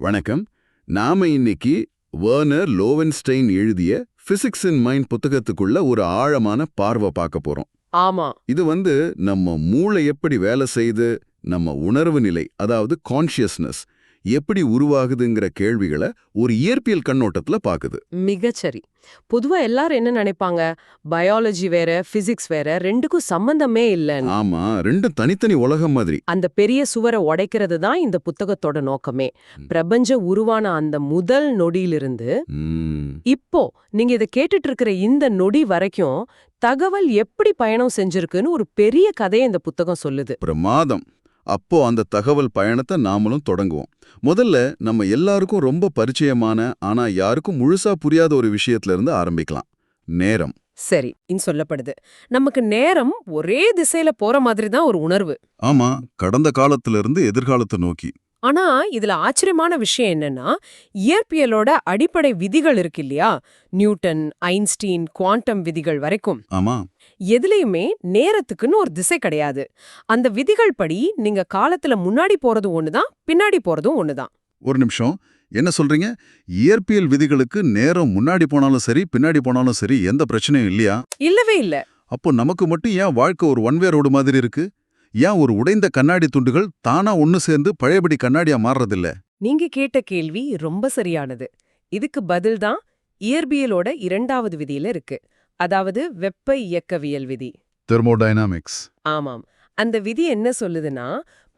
வணக்கம். நாம இன்னைக்கு வேர்னர் லோவென்ஸ்டைன் எழுதிய பிசிக்ஸ் இன் மைண்ட் புத்தகத்துக்குள்ள ஒரு ஆழமான பார்வை பார்க்க போறோம். ஆமா. இது வந்து நம்ம மூளை எப்படி வேலை செய்து நம்ம உணர்வு நிலை அதாவது கான்ஷியஸ்னஸ் எப்படி உருவாகுதுங்கிற கேள்விகளை ஒரு இயற்பியல் கண்ணோட்டத்துல பாக்குது. மிகச்சரி பொதுவா எல்லாரும் என்ன நினைப்பாங்க? பயாலஜி வேற பிசிக்ஸ் வேற ரெண்டுக்கும் சம்பந்தமே இல்லைன்னு. ஆமா ரெண்டும் தனித்தனி உலகம் மாதிரி. அந்த பெரிய சுவரை உடைக்கிறது தான் இந்த புத்தகத்தோட நோக்கமே. பிரபஞ்ச உருவான அந்த முதல் நொடியிலிருந்து இப்போ நீங்க இதை கேட்டுட்டு இருக்கிற இந்த நொடி வரைக்கும் தகவல் எப்படி பயணம் செஞ்சிருக்குன்னு ஒரு பெரிய கதையை இந்த புத்தகம் சொல்லுது. பிரமாதம். அப்போ அந்த தகவல் பயணத்தை நாமளும் தொடங்குவோம். முதல்ல நம்ம எல்லாருக்கும் ரொம்ப பரிச்சயமான ஆனா யாருக்கும் முழுசா புரியாத ஒரு விஷயத்துல இருந்து ஆரம்பிக்கலாம். நேரம். சரி இன் சொல்லப்படுது. நமக்கு நேரம் ஒரே திசையில போற மாதிரி தான் ஒரு உணர்வு. ஆமா கடந்த காலத்துல இருந்து எதிர்காலத்தை நோக்கி. ஆனா இதுல ஆச்சரியமான விஷயம் என்னன்னா இயற்பியலோட அடிப்படை விதிகள் இருக்கு இல்லையா? நியூட்டன் ஐன்ஸ்டீன் குவாண்டம் விதிகள் வரைக்கும். ஆமா. எதுலயுமே நேரத்துக்குன்னு ஒரு திசை கிடையாது. அந்த விதிகள் படி நீங்க காலத்துல முன்னாடி போறதும் ஒண்ணுதான் பின்னாடி போறதும் ஒண்ணுதான். ஒரு நிமிஷம். என்ன சொல்றீங்க? இயற்பியல் விதிகளுக்கு நேரம் முன்னாடி போனாலும் சரி பின்னாடி போனாலும் சரி எந்த பிரச்சனையும் இல்லையா? இல்லவே இல்ல. அப்போ நமக்கு மட்டும் ஏன் வாழ்க்கை ஒரு ஒன் வே ரோடு மாதிரி இருக்கு? ஏன் ஒரு உடைந்த கண்ணாடி துண்டுகள் தானா ஒன்னு சேர்ந்து பழையபடி கண்ணாடியா மாறுறதில்ல? நீங்க கேட்ட கேள்வி ரொம்ப சரியானது. இதுக்கு பதில் தான் இயற்பியலோட இரண்டாவது விதியில இருக்கு. அதாவது வெப்ப இயக்கவியல் விதி. தெர்மோடைனாமிக்ஸ். ஆமாம். அந்த விதி என்ன சொல்லுதுன்னா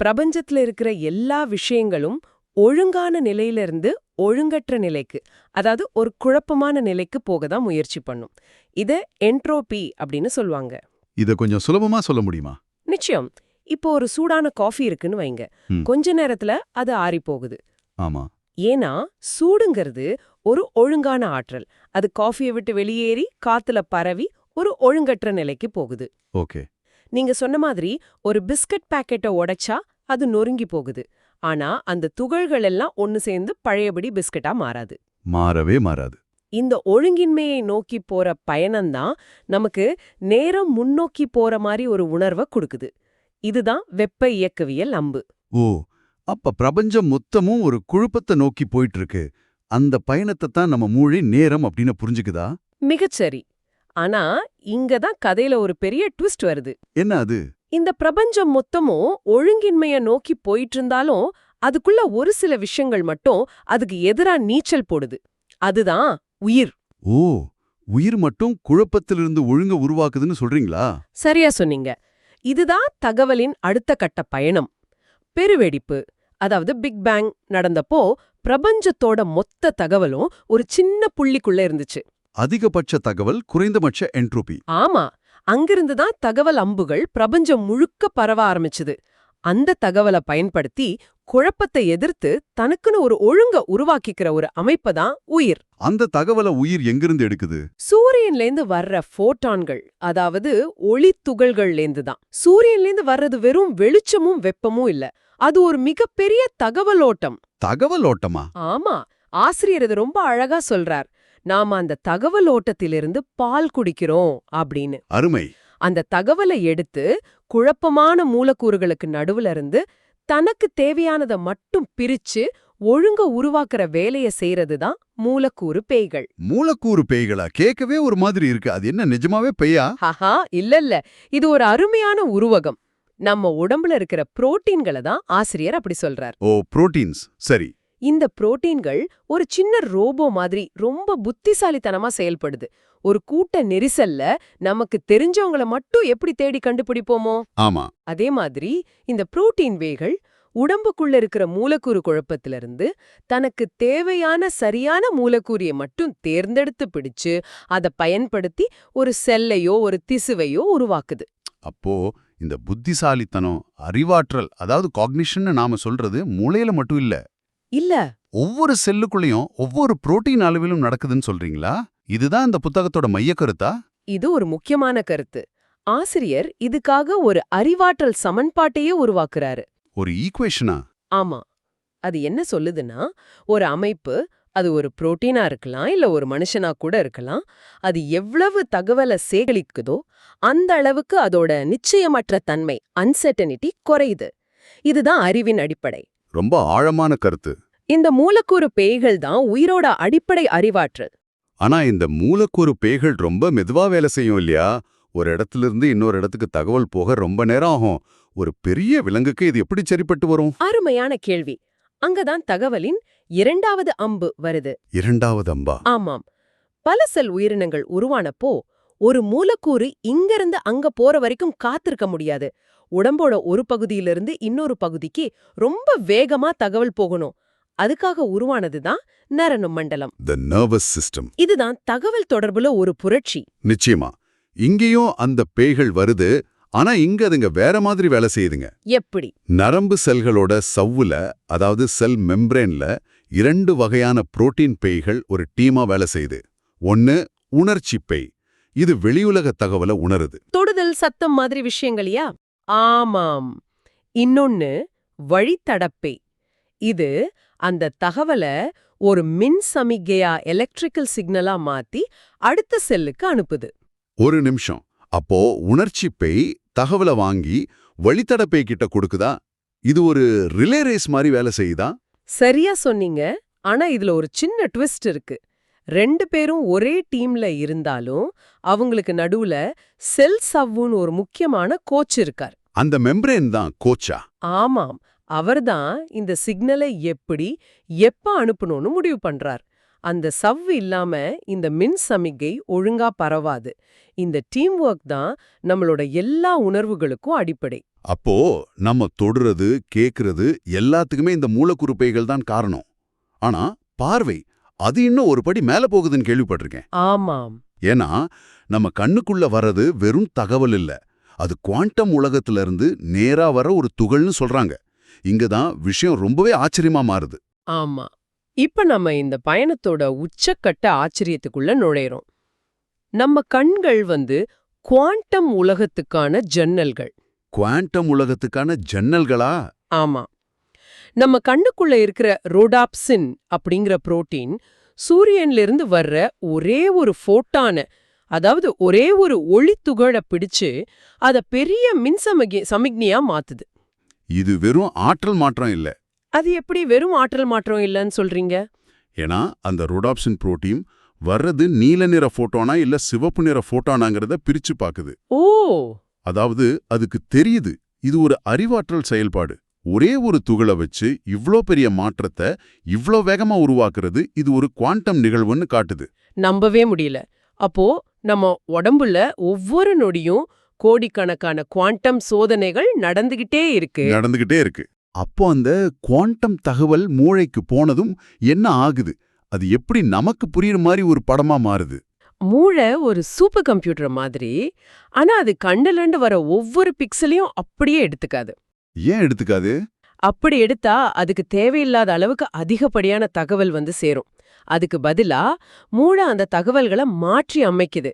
பிரபஞ்சத்துல இருக்கிற எல்லா விஷயங்களும் ஒழுங்கான நிலையிலிருந்து ஒழுங்கற்ற நிலைக்கு அதாவது ஒரு குழப்பமான நிலைக்கு போக தான் முயற்சி பண்ணும். இத என்ட்ரோபி அப்படின்னு சொல்லுவாங்க. இத கொஞ்சம் சுலபமா சொல்ல முடியுமா? நிச்சயம். இப்போ ஒரு சூடான காஃபி இருக்குன்னு வைங்க. கொஞ்ச நேரத்துல அது ஆறி போகுது ஆமா. ஏன்னா சூடுங்கிறது ஒரு ஒழுங்கான ஆற்றல். அது காஃபியை விட்டு வெளியேறி காத்துல பரவி ஒரு ஒழுங்கற்ற நிலைக்கு போகுது. ஓகே. நீங்க சொன்ன மாதிரி ஒரு பிஸ்கட் பாக்கெட்டை உடைச்சா அது நொறுங்கி போகுது. ஆனா அந்த துகள்கள் எல்லாம் ஒன்னு சேர்ந்து பழையபடி பிஸ்கட்டா மாறாது. மாறவே மாறாது. இந்த ஒழுங்கின்மையை நோக்கி போற பயணம்தான் நமக்கு நேரம் முன்னோக்கி போற மாதிரி ஒரு உணர்வை கொடுக்குது. இதுதான் வெப்ப இயக்கவியல் அம்பு. ஓ அப்ப பிரபஞ்சம் மொத்தமும் ஒரு குழப்பத்தை நோக்கி போயிட்டு இருக்கு அந்த பயணத்தை தான் நம்ம மூளை நேரம் அப்படின்னு புரிஞ்சுக்குதா? மிகச்சரி ஆனா இங்க தான் கதையில ஒரு பெரிய ட்விஸ்ட் வருது. என்ன அது? இந்த பிரபஞ்சம் மொத்தமும் ஒழுங்கின்மைய நோக்கி போயிட்டு இருந்தாலும் அதுக்குள்ள ஒரு சில விஷயங்கள் மட்டும் அதுக்கு எதிரா நீச்சல் போடுது. அதுதான் உயிர். ஓ உயிர் மட்டும் குழப்பத்திலிருந்து ஒழுங்க உருவாக்குதுன்னு சொல்றீங்களா? சரியா சொன்னீங்க. இதுதான் தகவலின் அடுத்த கட்ட பயணம். பெருவெடிப்பு அதாவது பிக் பேங் நடந்தப்போ பிரபஞ்சத்தோட மொத்த தகவலும் ஒரு சின்ன புள்ளிக்குள்ள இருந்துச்சு. அதிகபட்ச தகவல் குறைந்தபட்ச என்ட்ரோபி. ஆமா அங்கிருந்து தான் தகவல் அம்புகள் பிரபஞ்சம் முழுக்க பரவ ஆரம்பிச்சுது. அந்த தகவலை பயன்படுத்தி குழப்பத்தை எதிர்த்து தனக்குன்னு ஒரு ஒழுங்க உருவாக்கிக்கிற ஒரு அமைப்பை தான் உயிர். அந்த தகவலை உயிர் எங்கிருந்து எடுக்குது? சூரியன்லேந்து வர்ற ஃபோட்டான்கள் அதாவது ஒளி துகள்கள்லேந்து தான். சூரியன்லேந்து வர்றது வெறும் வெளிச்சமும் வெப்பமும் இல்ல. அது ஒரு மிகப்பெரிய தகவலோட்டம். தகவல் ஓட்டமா ஆமா ஆசிரியர் இது ரொம்ப அழகா சொல்றார். நாம அந்த தகவல் ஓட்டத்திலிருந்து பால் குடிக்கிறோம் அப்படின்னு. அருமை. அந்த தகவலை எடுத்து குழப்பமான மூலக்கூறுகளுக்கு நடுவுல இருந்து தனக்கு தேவையானதை மட்டும் பிரிச்சு ஒழுங்க உருவாக்குற வேலைய செய்யறது தான் மூலக்கூறு பேய்கள். மூலக்கூறு பேய்களா? கேட்கவே ஒரு மாதிரி இருக்கு. அது என்ன நிஜமாவே பெய்யா ஹஹா இல்ல இல்ல. இது ஒரு அருமையான உருவகம். நம்ம உடம்புல இருக்கிற புரோட்டீன்களை தான் ஆசிரியர் அப்படி சொல்றார். ஓ புரோட்டீன்ஸ். சரி. இந்த புரோட்டீன்கள் ஒரு சின்ன ரோபோ மாதிரி ரொம்ப புத்திசாலித்தனமா செயல்படுது. ஒரு கூட்ட நெரிசல்ல நமக்கு தெரிஞ்சவங்கள மட்டும் எப்படி தேடி கண்டுபிடிப்போமோ? ஆமா. அதே மாதிரி இந்த புரோட்டீன் வேகள் உடம்புக்குள்ள இருக்கிற மூலக்கூறு குழப்பத்திலிருந்து தனக்கு தேவையான சரியான மூலக்கூறியை மட்டும் தேர்ந்தெடுத்து பிடிச்சு அதை பயன்படுத்தி ஒரு செல்லையோ ஒரு திசுவையோ உருவாக்குது. அப்போ இந்த புத்திசாலித்தனம் அறிவாற்றல் அதாவது காக்னிஷன் நாம சொல்றது மூளையில மட்டும் இல்ல. இல்ல. ஒவ்வொரு செல்லுக்குள்ளேயும் ஒவ்வொரு புரோட்டீன் அளவிலும் நடக்குதுன்னு சொல்றீங்களா? இதுதான் இந்த புத்தகத்தோட மைய கருத்தா? இது ஒரு முக்கியமான கருத்து. ஆசிரியர் இதுக்காக ஒரு அறிவாற்றல் சமன்பாட்டையே உருவாக்குறாரு. ஒரு ஈக்குவேஷனா ஆமா. அது என்ன சொல்லுதுன்னா ஒரு அமைப்பு அது ஒரு புரோட்டீனா இருக்கலாம் இல்ல ஒரு மனுஷனா கூட இருக்கலாம் அது எவ்வளவு தகவலை சேகரிக்குதோ அந்த அளவுக்கு அதோட நிச்சயமற்ற தன்மை அன்சர்டனிட்டி குறையுது. இதுதான் அறிவின் அடிப்படை. ரொம்ப ஆழமான கருத்து. இந்த மூலக்கூறு பேய்கள் தான் உயிரோட அடிப்படை அறிவாற்றல். ஆனா இந்த மூலக்கூறு பேய்கள் ரொம்ப மெதுவா வேலை செய்யும் இல்லையா? ஒரு இடத்துல இருந்து இன்னொரு இடத்துக்கு தகவல் போக ரொம்ப நேரம் ஆகும். ஒரு பெரிய விலங்குக்கு இது எப்படி சரிப்பட்டு வரும்? அருமையான கேள்வி. அங்கதான் தகவலின் இரண்டாவது அம்பு வருது. இரண்டாவது அம்பா? ஆமாம். பல செல் உயிரினங்கள் உருவானப்போ ஒரு மூலக்கூறு இங்கிருந்து அங்க போற வரைக்கும் காத்திருக்க முடியாது. உடம்போட ஒரு பகுதியிலிருந்து இன்னொரு பகுதிக்கு ரொம்ப வேகமா தகவல் போகணும். அதுக்காக உருவானதுதான் நரனு மண்டலம். த நர்வஸ் சிஸ்டம் இதுதான் தகவல் தொடர்புல ஒரு புரட்சி. நிச்சயமா. இங்கேயும் அந்த பேய்கள் வருது. ஆனா இங்க அதுங்க வேற மாதிரி வேலை செய்யுதுங்க. எப்படி? நரம்பு செல்களோட சவ்வுல அதாவது செல் மெம்ப்ரேன்ல இரண்டு வகையான புரோட்டீன் பேய்கள் ஒரு டீமா வேலை செய்யுது. ஒன்னு உணர்ச்சி பேய். இது வெளியுலக தகவலை உணருது. தொடுதல் சத்தம் மாதிரி விஷயங்களையா ஆமாம். இன்னொன்னு வழித்தடப்பை. இது அந்த தகவலை ஒரு மின் சமிக்கையா எலக்ட்ரிக்கல் சிக்னலா மாத்தி அடுத்த செல்லுக்கு அனுப்புது. ஒரு நிமிஷம். அப்போ உணர்ச்சி பேய் தகவலை வாங்கி வழித்தட பேய் கிட்ட கொடுக்குதா? இது ஒரு ரிலே ரேஸ் மாதிரி வேலை செய்யுதா? சரியா சொன்னீங்க. ஆனா இதுல ஒரு சின்ன ட்விஸ்ட் இருக்கு. ரெண்டு பேரும் ஒரே டீம்ல இருந்தாலும் அவங்களுக்கு நடுவுல செல் சவ்வுன்னு ஒரு முக்கியமான கோச் இருக்கார். அந்த மெம்ப்ரேன் தான் கோச்சா. ஆமாம். அவர்தான் இந்த சிக்னலை எப்படி எப்ப அனுப்பணும்னு முடிவு பண்றார். அந்த சவ் இல்லாம இந்த மின் சமிக்கை ஒழுங்கா பரவாது. இந்த டீம் ஒர்க் தான் நம்மளோட எல்லா உணர்வுகளுக்கும் அடிப்படை. அப்போ நம்ம தொடுறது கேக்குறது எல்லாத்துக்குமே இந்த மூலக்கூறு பேய்கள் தான் காரணம். ஆனா பார்வை அது இன்னும் ஒரு படி மேல போகுதுன்னு கேள்விப்பட்டிருக்கேன். ஆமாம். ஏன்னா நம்ம கண்ணுக்குள்ள வர்றது வெறும் தகவல் இல்ல. அது குவாண்டம் உலகத்துல இருந்து நேரா வர ஒரு துகள்னு சொல்றாங்க. இங்க தான் விஷயம் ரொம்பவே ஆச்சரியமா மாறுது. ஆமா. இப்ப நம்ம இந்த பயணத்தோட உச்சக்கட்ட ஆச்சரியத்துக்குள்ள நுழையிறோம். நம்ம கண்கள் வந்து குவாண்டம் உலகத்துக்கான ஜன்னல்கள். குவாண்டம் உலகத்துக்கான ஜன்னல்களா? ஆமா. நம்ம கண்ணுக்குள்ள இருக்கிற ரோடாப்சின் அப்படிங்கிற புரோட்டீன் சூரியன்ல இருந்து வர்ற ஒரே ஒரு ஃபோட்டான அதாவது ஒரே ஒரு ஒளித்துகளை பிடிச்சு அத பெரிய மின்சமிகை சமிக்னியா மாத்துது. இது வெறும் ஆற்றல் மாற்றம் இல்ல. அது எப்படி வெறும் ஆற்றல் மாற்றம் இல்லைன்னு சொல்றீங்க? ஏன்னா அந்த ரோடாப்சின் புரோட்டீன் வர்றது நீல நிற போட்டோனா இல்ல சிவப்பு நிற போட்டோனாங்கிறத பிரிச்சு பாக்குது. ஓ! அதாவது அதுக்கு தெரியுது. இது ஒரு அறிவாற்றல் செயல்பாடு. ஒரே ஒரு துகளை வச்சு இவ்ளோ பெரிய மாற்றத்தை இவ்ளோ வேகமா உருவாக்குறது இது ஒரு குவாண்டம் நிகழ்வுன்னு காட்டுது. நம்பவே முடியல. அப்போ நம்ம உடம்புல ஒவ்வொரு நொடியும் கோடிக்கணக்கான குவாண்டம் சோதனைகள் நடந்துகிட்டே இருக்கு. நடந்துகிட்டே இருக்கு. அப்போ அந்த குவாண்டம் தகவல் மூளைக்கு போனதும் என்ன ஆகுது? அது எப்படி நமக்கு புரியுற மாதிரி ஒரு படமா மாறுது? மூளை ஒரு சூப்பர் கம்ப்யூட்டர் மாதிரி ஆனா அது கண்ணுலண்டு வர ஒவ்வொரு பிக்சலையும் அப்படியே எடுத்துக்காது. ஏன் எடுத்துக்காது? அப்படி எடுத்தா அதுக்கு தேவையில்லாத அளவுக்கு அதிகப்படியான தகவல் வந்து சேரும். அதுக்கு பதிலா மூளை அந்த தகவல்களை மாற்றி அமைக்குது.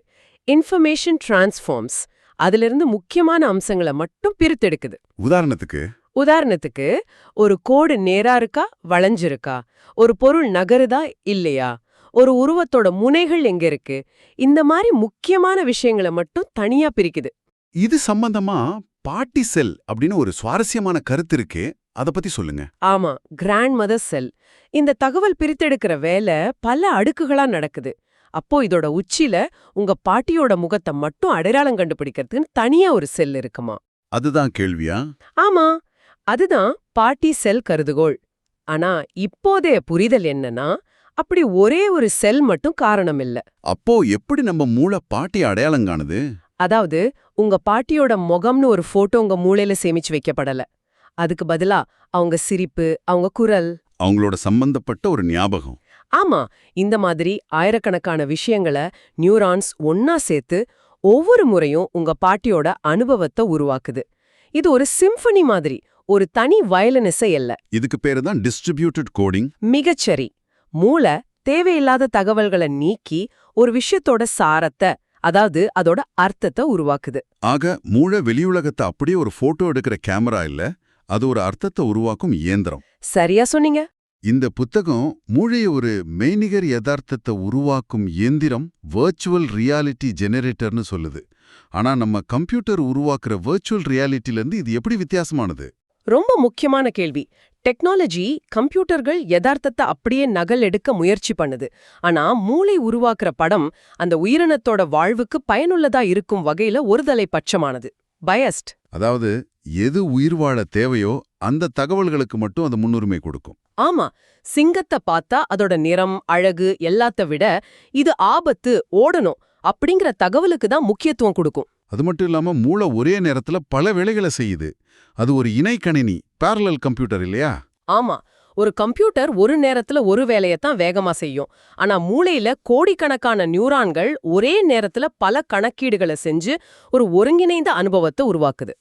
இன்ஃபர்மேஷன் டிரான்ஸ்ஃபார்ம்ஸ் அதிலிருந்து முக்கியமான அம்சங்களை மட்டும் பிரித்தெடுக்குது. உதாரணத்துக்கு? உதாரணத்துக்கு ஒரு கோடு நேரா இருக்கா வளைஞ்சிருக்கா? ஒரு பொருள் நகருதா இல்லையா? ஒரு உருவத்தோட முனைகள் எங்க இருக்கு? இந்த மாதிரி முக்கியமான விஷயங்களை மட்டும் தனியா பிரிக்குது. இது சம்பந்தமா பாட்டி செல் அப்படின்னு ஒரு சுவாரஸ்யமான கருத்து இருக்கே அத பத்தி சொல்லுங்க. ஆமா கிராண்ட் மதர் செல். இந்த தகவல் பிரித்தெடுக்கிற வேலை பல அடுக்குகளா நடக்குது. அப்போ இதோட உச்சியில உங்க பாட்டியோட முகத்தை மட்டும் அடையாளம் கண்டுபிடிக்கிறதுக்குன்னு தனியா ஒரு செல் இருக்குமா? அதுதான் கேள்வியா? ஆமா அதுதான் பாட்டி செல் கருதுகோள். ஆனா இப்போதைய புரிதல் என்னன்னா அப்படி ஒரே ஒரு செல் மட்டும் காரணம் இல்ல. அப்போ எப்படி நம்ம மூளை பாட்டி அடையாளம் காணுது? அதாவது உங்க பாட்டியோட முகம்னு ஒரு போட்டோ உங்க மூளையில சேமிச்சு வைக்கப்படல. அதுக்கு பதிலா அவங்க சிரிப்பு அவங்க குரல். அவங்களோட சம்பந்தப்பட்ட ஒரு ஞாபகம். ஆமா இந்த மாதிரி ஆயிரக்கணக்கான விஷயங்களை நியூரான்ஸ் ஒன்னா சேர்த்து ஒவ்வொரு முறையும் உங்க பாட்டியோட அனுபவத்தை உருவாக்குது. இது ஒரு சிம்பனி மாதிரி ஒரு தனி வயலின் இசை அல்ல. இதுக்கு பேரு தான் டிஸ்ட்ரிபியூட்டட் கோடிங். மிகச்சரி. மூளை தேவையில்லாத தகவல்களை நீக்கி ஒரு விஷயத்தோட சாரத்தை அதாவது அதோட அர்த்தத்தை உருவாக்குது. ஆக மூளை வெளியுலகத்தை அப்படியே ஒரு போட்டோ எடுக்கிற கேமரா இல்ல அது ஒரு அர்த்தத்தை உருவாக்கும் இயந்திரம். சரியா சொன்னீங்க. இந்த புத்தகம் மூளைய ஒரு மெய்நிகர் யதார்த்தத்தை உருவாக்கும் இயந்திரம் வர்ச்சுவல் ரியாலிட்டி ஜெனரேட்டர்னு சொல்லுது. ஆனா நம்ம கம்ப்யூட்டர் உருவாக்குற வர்ச்சுவல் ரியாலிட்டில இருந்து இது எப்படி வித்தியாசமானது? ரொம்ப முக்கியமான கேள்வி. டெக்னாலஜி கம்ப்யூட்டர்கள் யதார்த்தத்தை அப்படியே நகல் எடுக்க முயற்சி பண்ணுது. ஆனா மூளை உருவாக்குற படம் அந்த உயிரினத்தோட வாழ்வுக்கு பயனுள்ளதா இருக்கும் வகையில ஒருதலை பட்சமானது. பயஸ்ட் அதாவது எது உயிர் வாழ தேவையோ அந்த தகவல்களுக்கு மட்டும் அது முன்னுரிமை கொடுக்கும். ஆமா சிங்கத்தை பார்த்தா அதோட நிறம் அழகு எல்லாத்த விட இது ஆபத்து ஓடணும் அப்படிங்கிற தகவலுக்கு தான் முக்கியத்துவம் கொடுக்கும். அது மட்டும் இல்லாம மூளை ஒரே நேரத்துல பல வேலைகளை செய்யுது. அது ஒரு இணை கணினி parallel கம்ப்யூட்டர் இல்லையா? ஆமா. ஒரு கம்ப்யூட்டர் ஒரு நேரத்துல ஒரு வேலையத்தான் வேகமா செய்யும். ஆனா மூளையில கோடிக்கணக்கான நியூரான்கள் ஒரே நேரத்துல பல கணக்கீடுகளை செஞ்சு ஒரு ஒருங்கிணைந்த அனுபவத்தை உருவாக்குது.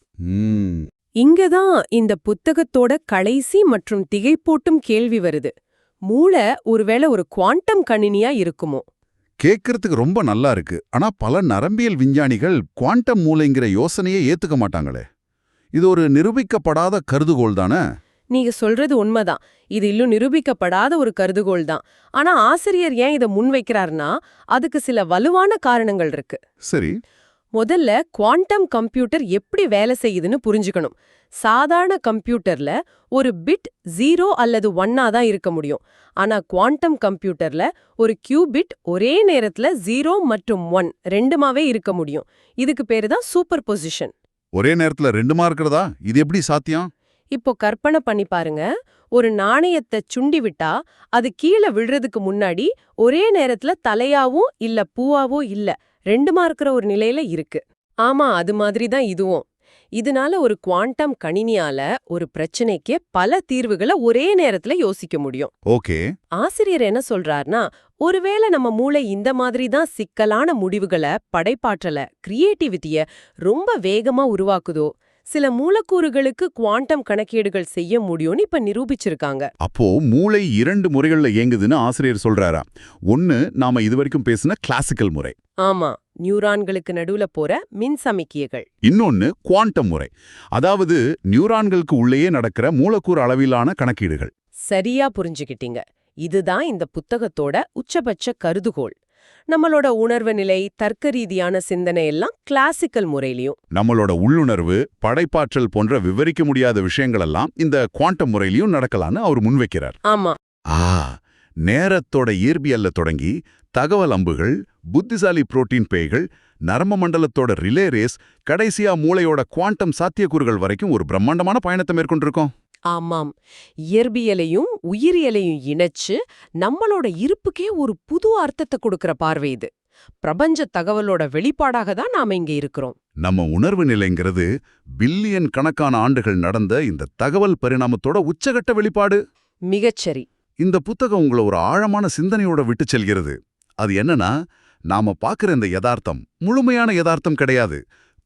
இங்கதான் இந்த புத்தகத்தோட கடைசி மற்றும் திகைப்பூட்டும் கேள்வி வருது. மூளை ஒருவேளை ஒரு குவாண்டம் கணினியா இருக்குமோ? கேட்கறதுக்கு ரொம்ப நல்லா இருக்கு. ஆனா பல நரம்பியல் விஞ்ஞானிகள் குவாண்டம் மூளைங்கிற யோசனையே ஏத்துக்க மாட்டாங்களே. இது ஒரு நிரூபிக்கப்படாத கருதுகோள் தானே? நீங்க சொல்றது உண்மைதான். இது இன்னும் நிரூபிக்கப்படாத ஒரு கருதுகோள் தான். ஆனா ஆசிரியர் ஏன் இதை முன்வைக்கிறார்னா அதுக்கு சில வலுவான காரணங்கள் இருக்கு. சரி. முதல்ல குவாண்டம் கம்ப்யூட்டர் எப்படி வேலை செய்யுதுன்னு புரிஞ்சுக்கணும். சாதாரண கம்ப்யூட்டர்ல ஒரு பிட் ஜீரோ அல்லது ஒன்னா தான் இருக்க முடியும். ஆனா குவாண்டம் கம்ப்யூட்டர்ல ஒரு கியூபிட் ஒரே நேரத்துல ஜீரோ மற்றும் ஒன் ரெண்டுமாவே இருக்க முடியும். இதுக்கு பேரு தான் சூப்பர் பொசிஷன். ஒரே நேரத்துல ரெண்டுமா இருக்கிறதா? இது எப்படி சாத்தியம்? இப்போ கற்பனை பண்ணி பாருங்க. ஒரு நாணயத்தை சுண்டி விட்டா அது கீழே விழுறதுக்கு முன்னாடி ஒரே நேரத்துல தலையாவும் இல்ல பூவாவோ இல்ல ரெண்டுமா இருக்கிற ஒரு நிலையில இருக்கு. ஆமா அது மாதிரி தான் இதுவும். இதனால ஒரு குவாண்டம் கணினியால ஒரு பிரச்சனைக்கு பல தீர்வுகளை ஒரே நேரத்துல யோசிக்க முடியும். ஓகே. ஆசிரியர் என்ன சொல்றார்னா ஒருவேளை நம்ம மூளை இந்த மாதிரி தான் சிக்கலான முடிவுகளை படைப்பாற்றல கிரியேட்டிவிட்டிய ரொம்ப வேகமா உருவாக்குதோ? சில மூலக்கூறுகளுக்கு குவாண்டம் கணக்கீடுகள் செய்ய முடியும்னு இப்ப நிரூபிச்சிருக்காங்க. அப்போ மூளை இரண்டு முறைகள்ல இயங்குதுன்னு ஆசிரியர் சொல்றாரா? ஒன்னு நாம இதுவரைக்கும் பேசின கிளாசிக்கல் முறை. ஆமா நியூரான்களுக்கு நடுவுல போற மின் சமிக்கியைகள் இன்னொன்னு குவாண்டம் முறை. அதாவது நியூரான்களுக்கு உள்ளேயே நடக்கிற மூலக்கூறு அளவிலான கணக்கீடுகள். சரியா புரிஞ்சுக்கிட்டீங்க. இதுதான் இந்த புத்தகத்தோட உச்சபட்ச கருதுகோள். நம்மளோட உணர்வு நிலை தர்க்க ரீதியான சிந்தனை எல்லாம் கிளாசிக்கல் முறையிலயும். நம்மளோட உள்ளுணர்வு படைப்பாற்றல் போன்ற விவரிக்க முடியாத விஷயங்களெல்லாம் இந்த குவாண்டம் முறையிலையும் நடக்கலான்னு அவர் முன்வைக்கிறார். ஆமா. ஆ நேரத்தோட இயற்பியல்ல தொடங்கி தகவல் அம்புகள் புத்திசாலி புரோட்டீன் பேய்கள் நரம்பு மண்டலத்தோட ரிலே ரேஸ் கடைசியா மூளையோட குவாண்டம் சாத்தியக்கூறுகள் வரைக்கும் ஒரு பிரம்மாண்டமான பயணத்தை மேற்கொண்டிருக்கோம். ஆமாம். இயற்பியலையும் உயிரியலையும் இணைச்சு நம்மளோட இருப்புக்கே ஒரு புது அர்த்தத்தை கொடுக்கிற பார்வை இது. பிரபஞ்ச தகவலோட வெளிப்பாடாக தான் நாம இங்க இருக்கிறோம். நம்ம உணர்வு நிலைங்கிறது பில்லியன் கணக்கான ஆண்டுகள் நடந்த இந்த தகவல் பரிணாமத்தோட உச்சகட்ட வெளிப்பாடு. மிகச்சரி இந்த புத்தகம் உங்களை ஒரு ஆழமான சிந்தனையோட விட்டு செல்கிறது. அது என்னன்னா நாம பார்க்கிற இந்த யதார்த்தம் முழுமையான யதார்த்தம் கிடையாது.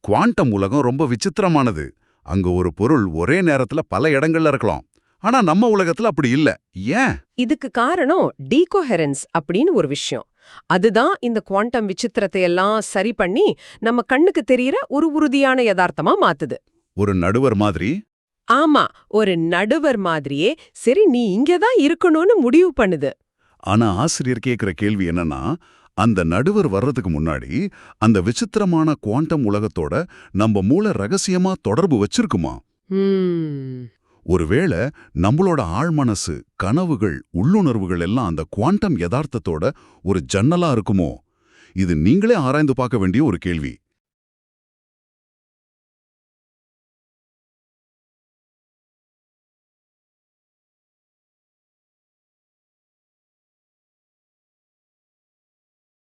குவாண்டம் உலகம் ரொம்ப விசித்திரமானது. அங்க ஒரு பொருள் ஒரே நேரத்துல பல இடங்கள்ல இருக்கலாம். ஆனா நம்ம உலகத்துல அப்படி இல்ல. ஏன்? இதுக்கு காரணம் டீகோஹெரன்ஸ் அப்படின்னு ஒரு விஷயம். அதுதான் இந்த குவாண்டம் விசித்திரத்தை எல்லாம் சரி பண்ணி நம்ம கண்ணுக்கு தெரியற ஒரு உறுதியான யதார்த்தமா மாத்துது. ஒரு நடுவர் மாதிரி? ஆமா ஒரு நடுவர் மாதிரியே சரி நீ இங்கதான் இருக்கணும்னு முடிவு பண்ணுது. ஆனா ஆசிரியர் கேக்குற கேள்வி என்னன்னா அந்த நடுவர் வர்றதுக்கு முன்னாடி அந்த விசித்திரமான குவாண்டம் உலகத்தோட நம்ம மூளை ரகசியமா தொடர்பு வச்சிருக்குமா? ஒருவேளை நம்மளோட ஆழ்மனசு கனவுகள் உள்ளுணர்வுகள் எல்லாம் அந்த குவாண்டம் யதார்த்தத்தோட ஒரு ஜன்னலா இருக்குமோ? இது நீங்களே ஆராய்ந்து பார்க்க வேண்டிய ஒரு கேள்வி.